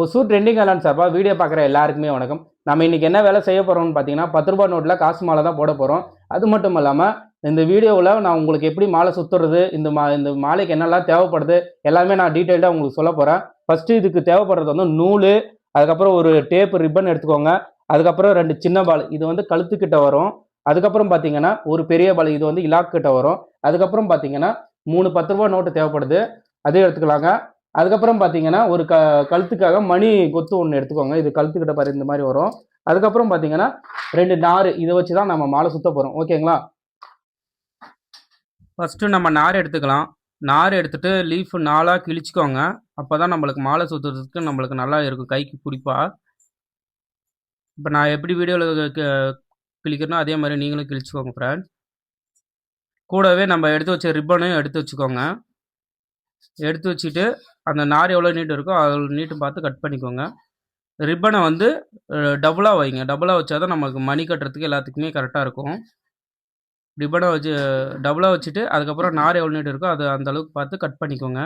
Hosur trending அலான் சார்பாக video பார்க்குற எல்லாருக்குமே வணக்கம். நம்ம இன்னைக்கு என்ன வேலை செய்ய போகிறோம்னு பார்த்தீங்கன்னா பத்து ரூபாய் நோட்டில் காசு மாலை தான் போட போகிறோம் அது மட்டும் இல்லாமல் இந்த வீடியோவில் நான் உங்களுக்கு எப்படி மாலை சுற்றுறது இந்த மா இந்த மாலைக்கு என்னெல்லாம் தேவைப்படுது எல்லாமே நான் டீட்டெயில்டாக உங்களுக்கு சொல்ல போகிறேன் ஃபஸ்ட்டு இதுக்கு தேவைப்படுறது வந்து நூல் அதுக்கப்புறம் ஒரு டேப் ரிப்பன் எடுத்துக்கோங்க. அதுக்கப்புறம் ரெண்டு சின்ன பால் இது வந்து கழுத்துக்கிட்ட வரும். அதுக்கப்புறம் பார்த்தீங்கன்னா ஒரு பெரிய பால் இது வந்து இலாக்கிட்ட வரும். அதுக்கப்புறம் பார்த்தீங்கன்னா மூணு பத்து ரூபா நோட்டு தேவைப்படுது. அதே எடுத்துக்கலாங்க. அதுக்கப்புறம் பார்த்தீங்கன்னா ஒரு க கழுத்துக்காக மணி கொத்து ஒன்று எடுத்துக்கோங்க. இது கழுத்துக்கிட்ட பாரு இந்த மாதிரி வரும். அதுக்கப்புறம் பார்த்தீங்கன்னா ரெண்டு நார் இதை வச்சு தான் நம்ம மாலை சுத்த போகிறோம் ஓகேங்களா? ஃபஸ்ட்டு நம்ம நார் எடுத்துக்கலாம். நார் எடுத்துட்டு லீஃப் நாலாக கிழிச்சிக்கோங்க. அப்போ தான் நம்மளுக்கு மாலை சுற்றுறதுக்கு நம்மளுக்கு நல்லா இருக்கும். கைக்கு பிடிப்பா. இப்போ நான் எப்படி வீடியோவில் கிழிக்கிறனோ அதே மாதிரி நீங்களும் கிழிச்சிக்கோங்க ஃப்ரெண்ட் கூடவே நம்ம எடுத்து வச்ச ரிப்பனையும் எடுத்து வச்சுக்கோங்க. எடுத்து வச்சுட்டு அந்த நார் எவ்வளோ நீட்டு இருக்கோ அவ்வளோ நீட்டு பார்த்து கட் பண்ணிக்கோங்க. ரிப்பனை வந்து டபுளாக வைங்க. டபுளாக வச்சா தான் நமக்கு மணி கட்டுறதுக்கு எல்லாத்துக்குமே கரெக்டாக இருக்கும். ரிப்பனை வச்சு டபுளாக வச்சுட்டு அதுக்கப்புறம் நார் எவ்வளோ நீட்டு இருக்கோ அது அந்த அளவுக்கு பார்த்து கட் பண்ணிக்கோங்க.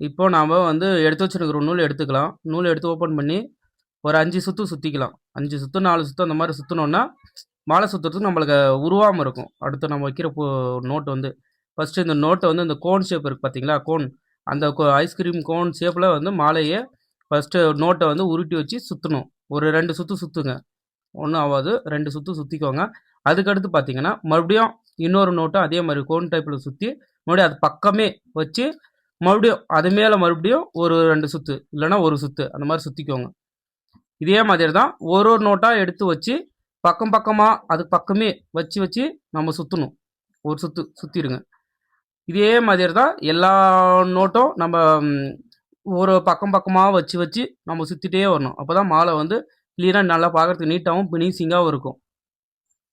இப்போ நாம் வந்து எடுத்து வச்சுருக்கிற நூல் எடுத்துக்கலாம். நூல் எடுத்து ஓப்பன் பண்ணி ஒரு அஞ்சு சுற்று சுற்றிக்கலாம் அஞ்சு சுற்று நாலு சுற்று அந்த மாதிரி சுற்றினோன்னா மாலை சுற்றுறதுக்கு நம்மளுக்கு உருவாமல் இருக்கும். அடுத்து நம்ம வைக்கிற நோட்டு வந்து ஃபஸ்ட்டு இந்த நோட்டை வந்து இந்த கோன் ஷேப் இருக்குது பார்த்தீங்களா கோன் அந்த ஐஸ்கிரீம் கோன் ஷேப்பில் வந்து மாலையை ஃபஸ்ட்டு நோட்டை வந்து உருட்டி வச்சு சுற்றணும் ஒரு ரெண்டு சுற்று சுற்றுங்க ஒன்றும் ஆகாது ரெண்டு சுற்று சுற்றிக்கோங்க அதுக்கடுத்து பார்த்தீங்கன்னா மறுபடியும் இன்னொரு நோட்டும் அதே மாதிரி கோன் டைப்பில் சுற்றி மறுபடியும் அது பக்கமே வச்சு மறுபடியும் அது மேலே மறுபடியும் ஒரு ரெண்டு சுற்று இல்லைன்னா ஒரு சுற்று அந்த மாதிரி சுற்றிக்கோங்க இதே மாதிரி தான் ஒரு ஒரு நோட்டாக எடுத்து வச்சு பக்கம் பக்கமாக அது பக்கமே வச்சு வச்சு நம்ம சுற்றணும் ஒரு சுற்று சுற்றிடுங்க இதே மாதிரி தான் எல்லா நோட்டும் நம்ம ஒரு பக்கம் பக்கமாக வச்சு வச்சு நம்ம சுற்றிட்டே வரணும். அப்போ தான் மாலை வந்து க்ளீனாக நல்லா பார்க்குறதுக்கு நீட்டாகவும் பினிசிங்காகவும் இருக்கும்.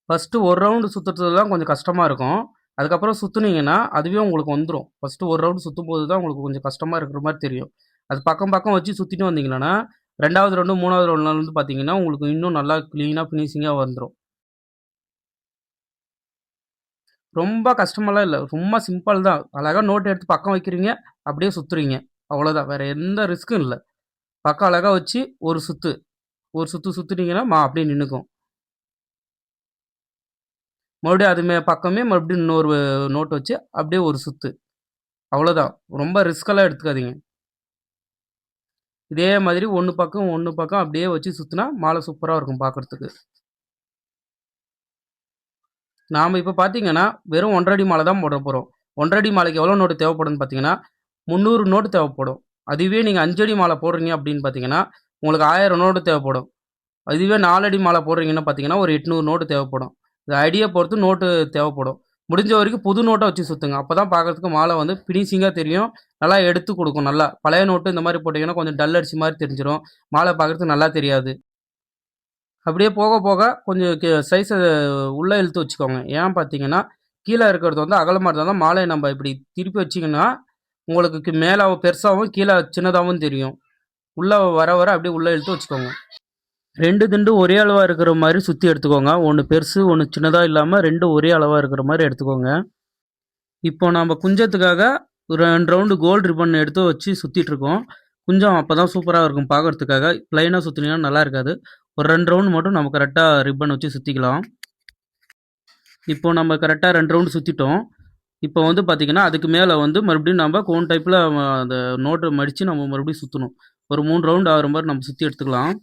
ஃபஸ்ட்டு ஒரு ரவுண்டு சுற்றுறது தான் கொஞ்சம் கஷ்டமாக இருக்கும். அதுக்கப்புறம் சுற்றுனீங்கன்னா அதுவே உங்களுக்கு வந்துடும் ஃபஸ்ட்டு ஒரு ரவுண்டு சுற்றும் போது தான் உங்களுக்கு கொஞ்சம் கஷ்டமாக இருக்கிற மாதிரி தெரியும். அது பக்கம் பக்கம் வச்சு சுற்றிட்டு வந்தீங்கன்னா ரெண்டாவது ரவுண்டு மூணாவது ரவுண்ட்ல வந்து பார்த்தீங்கன்னா உங்களுக்கு இன்னும் நல்லா க்ளீனாக ஃபினிஷிங்காக வந்துடும் ரொம்ப கஷ்டமெல்லாம் இல்லை. ரொம்ப சிம்பிள் தான். அழகாக நோட் எடுத்து பக்கம் வைக்கிறீங்க அப்படியே சுற்றுறீங்க அவ்வளோதான் வேறு எந்த ரிஸ்க்கும் இல்லை. பக்கம் அழகாக வச்சு ஒரு சுற்று ஒரு சுற்று சுற்றுனீங்கன்னா மா அப்படியே நின்றுக்கும் மறுபடியும் அதுமே பக்கமே மறுபடியும் இன்னொரு நோட் வச்சு அப்படியே ஒரு சுற்று அவ்வளோதான் ரொம்ப ரிஸ்கெல்லாம் எடுத்துக்காதீங்க. இதே மாதிரி ஒன்று பக்கம் ஒன்று பக்கம் அப்படியே வச்சு சுற்றினா மாலை சூப்பராக இருக்கும் பார்க்குறதுக்கு நாம் இப்போ பார்த்தீங்கன்னா வெறும் ஒன்றரை அடி மாலை தான் போட போகிறோம் ஒன்றரை அடி மாலைக்கு எவ்வளோ நோட்டு தேவைப்படும்னு பார்த்தீங்கன்னா முந்நூறு நோட்டு தேவைப்படும். அதுவே நீங்கள் அஞ்சடி மாலை போடுறீங்க அப்படின்னு பார்த்தீங்கன்னா உங்களுக்கு ஆயிரம் நோட்டு தேவைப்படும். அதுவே நாலடி மாலை போடுறீங்கன்னு பார்த்தீங்கன்னா ஒரு எட்நூறு நோட்டு தேவைப்படும். இது ஐடியா பொறுத்து நோட்டு தேவைப்படும். முடிஞ்ச வரைக்கும் புது நோட்டை வச்சு சுற்றுங்க அப்போ தான் பார்க்குறதுக்கு மாலை வந்து ஃபினிஷிங்காக தெரியும். நல்லா எடுத்து கொடுக்கும். நல்லா பழைய நோட்டு இந்த மாதிரி போட்டிங்கன்னா கொஞ்சம் டல் அடிச்சு மாதிரி தெரிஞ்சிடும் மாலை பார்க்குறதுக்கு நல்லா தெரியாது. அப்படியே போக போக கொஞ்சம் சைஸை உள்ளே இழுத்து வச்சுக்கோங்க. ஏன் பார்த்தீங்கன்னா கீழே இருக்கிறது வந்து அகலமாக இருந்தால் தான். மாலையை நம்ம இப்படி திருப்பி வச்சிங்கன்னா உங்களுக்கு மேலாகவும் பெருசாகவும் கீழே சின்னதாகவும் தெரியும். உள்ளே வர வர அப்படியே உள்ளே இழுத்து வச்சுக்கோங்க. ரெண்டு திண்டு ஒரே அளவாக இருக்கிற மாதிரி சுற்றி எடுத்துக்கோங்க. ஒன்று பெருசு ஒன்று சின்னதாக இல்லாமல் ரெண்டு ஒரே அளவாக இருக்கிற மாதிரி எடுத்துக்கோங்க. இப்போ நம்ம குஞ்சத்துக்காக ஒரு ரெண்டு ரவுண்டு கோல்டு ரிப்பன் எடுத்து வச்சு சுற்றிட்டுருக்கோம் குஞ்சம் அப்போ தான் சூப்பராக இருக்கும் பார்க்குறதுக்காக ப்ளைனாக சுற்றினீங்கன்னா நல்லா இருக்காது. ஒரு ரெண்டு ரவுண்டு மட்டும் நம்ம கரெக்டாக ரிப்பன் வச்சு சுற்றிக்கலாம் இப்போ நம்ம கரெக்டாக ரெண்டு ரவுண்டு சுற்றிட்டோம் இப்போ வந்து பார்த்திங்கன்னா அதுக்கு மேலே வந்து மறுபடியும் நம்ம கோன் டைப்பில் அந்த நோட்டை மடித்து நம்ம மறுபடியும் சுற்றணும் ஒரு மூணு ரவுண்டு ஆகிற மாதிரி நம்ம சுற்றி எடுத்துக்கலாம்.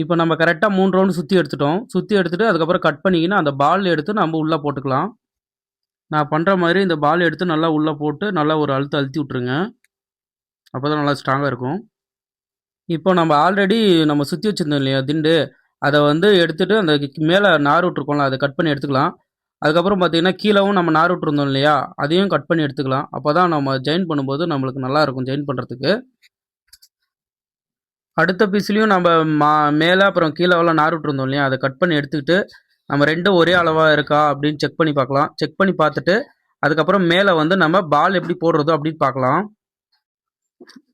இப்போ நம்ம கரெக்டாக மூணு ரவுண்டு சுற்றி எடுத்துட்டோம். சுற்றி எடுத்துகிட்டு அதுக்கப்புறம் கட் பண்ணிக்கினா அந்த பால் எடுத்து நம்ம உள்ளே போட்டுக்கலாம். நான் பண்ணுற மாதிரி இந்த பால் எடுத்து நல்லா உள்ளே போட்டு நல்லா ஒரு அழுத்து அழுத்தி விட்ருங்க அப்போ தான் நல்லா ஸ்ட்ராங்காக இருக்கும். இப்போ நம்ம ஆல்ரெடி நம்ம சுற்றி வச்சுருந்தோம் இல்லையா திண்டு? அதை வந்து எடுத்துகிட்டு அந்த மேலே நார் விட்ருக்கோம்ல அதை கட் பண்ணி எடுத்துக்கலாம். அதுக்கப்புறம் பார்த்தீங்கன்னா கீழவும் நம்ம நார் விட்ருந்தோம் இல்லையா அதையும் கட் பண்ணி எடுத்துக்கலாம். அப்போ தான் நம்ம ஜாயின் பண்ணும்போது நம்மளுக்கு நல்லாயிருக்கும் ஜாயின் பண்ணுறதுக்கு அடுத்த பீஸ்லேயும் நம்ம மா மேலே அப்புறம் கீழே எல்லாம் நார் விட்ருந்தோம் இல்லையா? அதை கட் பண்ணி எடுத்துக்கிட்டு நம்ம ரெண்டும் ஒரே அளவாக இருக்கா அப்படின்னு செக் பண்ணி பார்க்கலாம். செக் பண்ணி பார்த்துட்டு அதுக்கப்புறம் மேலே வந்து நம்ம பால் எப்படி போடுறதோ அப்படின்னு பார்க்கலாம்.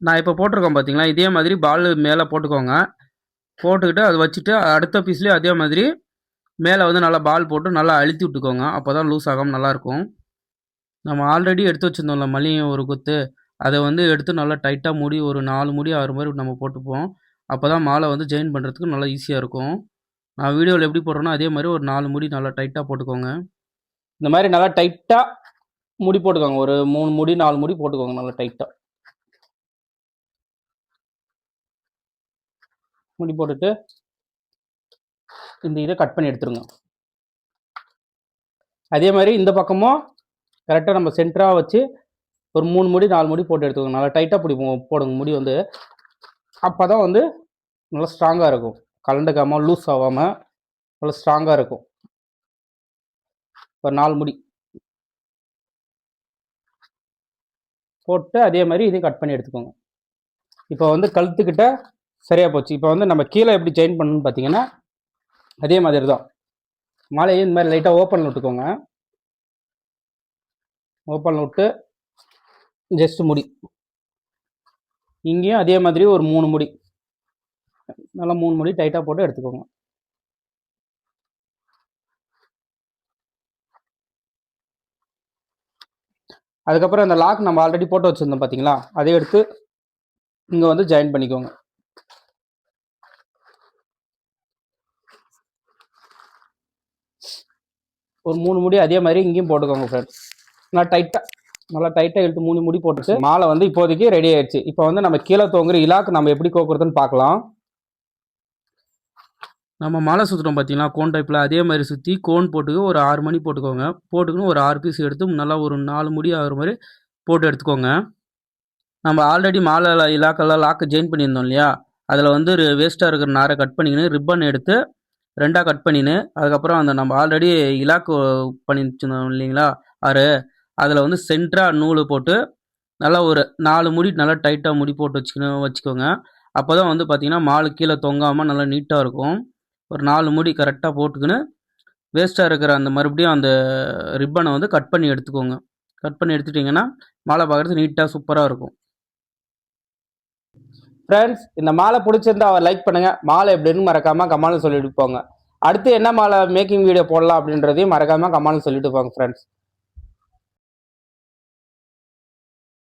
நான் இப்போ போட்டிருக்கோம் பார்த்தீங்களா இதே மாதிரி பால் மேலே போட்டுக்கோங்க. போட்டுக்கிட்டு அதை வச்சுட்டு அடுத்த பீஸ்லேயும் அதே மாதிரி மேலே வந்து நல்லா பால் போட்டு நல்லா அழுத்தி விட்டுக்கோங்க. அப்போ தான் லூஸ் ஆகாமல் நல்லாயிருக்கும் நம்ம ஆல்ரெடி எடுத்து வச்சுருந்தோம்ல மல்லிகை ஒரு குத்து. அதை வந்து எடுத்து நல்லா டைட்டாக மூடி ஒரு நாலு முடி ஆறு மாதிரி நம்ம போட்டுப்போம். அப்போ தான் மாலை வந்து ஜாயின் பண்ணுறதுக்கு நல்லா ஈஸியாக இருக்கும். நான் வீடியோவில் எப்படி போடுறேனோ அதே மாதிரி ஒரு நாலு முடி நல்லா டைட்டாக போட்டுக்கோங்க. இந்த மாதிரி நல்லா டைட்டாக முடி போட்டுக்கோங்க. ஒரு மூணு முடி நாலு முடி போட்டுக்கோங்க நல்லா டைட்டாக முடி போட்டுட்டு இந்த இதை கட் பண்ணி எடுத்துருங்க. அதே மாதிரி இந்த பக்கமும் கரெக்டாக நம்ம சென்டராக வச்சு ஒரு மூணு முடி நாலு முடி போட்டு எடுத்துக்கோங்க. நல்லா டைட்டாக பிடிப்போம் போடுங்க. முடி வந்து அப்போ தான் வந்து நல்லா ஸ்ட்ராங்காக இருக்கும். கலண்டுக்காமல் லூஸ் ஆகாமல் நல்லா ஸ்ட்ராங்காக இருக்கும். ஒரு நாலு முடி. போட்டு அதே மாதிரி இதையும் கட் பண்ணி எடுத்துக்கோங்க. இப்போ வந்து கழுத்துக்கிட்ட சரியாக போச்சு. இப்போ வந்து நம்ம கீழே எப்படி ஜாயின் பண்ணணும்னு பார்த்தீங்கன்னா அதே மாதிரி தான். மாலையை இந்த மாதிரி லைட்டாக ஓப்பனில் விட்டுக்கோங்க. ஓப்பனில் விட்டு ஜஸ்ட் முடி. இங்கேயும் அதே மாதிரி ஒரு மூணு முடி. நல்லா மூணு முடி டைட்டாக போட்டு எடுத்துக்கோங்க. அதுக்கப்புறம் அந்த லாக் நம்ம ஆல்ரெடி போட்டு வச்சுருந்தோம் பார்த்தீங்களா அதை எடுத்து இங்கே வந்து ஜாயின் பண்ணிக்கோங்க. ஒரு மூணு முடி அதே மாதிரி இங்கேயும் போட்டுக்கோங்க ஃப்ரெண்ட்ஸ் நான் டைட்டாக நல்லா டைட்டாக இழுத்து மூணு முடி போட்டுட்டு மாலை வந்து இப்போதைக்கு ரெடி ஆயிடுச்சு. இப்போ வந்து நம்ம கீழே தொங்குற இலாக்கு நம்ம எப்படி கோக்குறதுன்னு பார்க்கலாம். நம்ம மாலை சுற்றுறோம் பார்த்தீங்களா கோன் டைப்பில் அதே மாதிரி சுற்றி கோன் போட்டுக்க ஒரு ஆறு மணி போட்டுக்கோங்க. போட்டுக்கணும் ஒரு ஆறு பீஸ் எடுத்து நல்லா ஒரு நாலு முடி ஆகிற மாதிரி போட்டு எடுத்துக்கோங்க. நம்ம ஆல்ரெடி மாலை இலாக்கெல்லாம் லாக்கு ஜாயின் பண்ணியிருந்தோம் இல்லையா? அதில் வந்து வேஸ்ட்டாக இருக்கிற நாரை கட் பண்ணிக்கின்னு ரிப்பன் எடுத்து ரெண்டாக கட் பண்ணின்னு அதுக்கப்புறம் அந்த நம்ம ஆல்ரெடி இலாக்கு பண்ணி வச்சுருந்தோம் இல்லைங்களா? ஆறு. அதில் வந்து சென்டராக நூல் போட்டு நல்லா ஒரு நாலு முடி நல்லா டைட்டாக முடி போட்டு வச்சுக்கணும் வச்சுக்கோங்க. அப்போ தான் வந்து பார்த்திங்கன்னா மாலு கீழே தொங்காமல் நல்லா நீட்டாக இருக்கும். ஒரு நாலு முடி கரெக்டாக போட்டுக்கின்னு வேஸ்ட்டாக இருக்கிற அந்த மறுபடியும் அந்த ரிப்பனை வந்து கட் பண்ணி எடுத்துக்கோங்க. கட் பண்ணி எடுத்துட்டிங்கன்னா மாலை பார்க்குறது நீட்டாக சூப்பராக இருக்கும். ஃப்ரெண்ட்ஸ் இந்த மாலை பிடிச்சிருந்தா அவர் லைக் பண்ணுங்கள் மாலை எப்படின்னு மறக்காமல் கமாலும் சொல்லிட்டு போங்க. அடுத்து என்ன மாலை மேக்கிங் வீடியோ போடலாம் அப்படின்றதையும் மறக்காமல் கமாலும் சொல்லிட்டு போங்க ஃப்ரெண்ட்ஸ்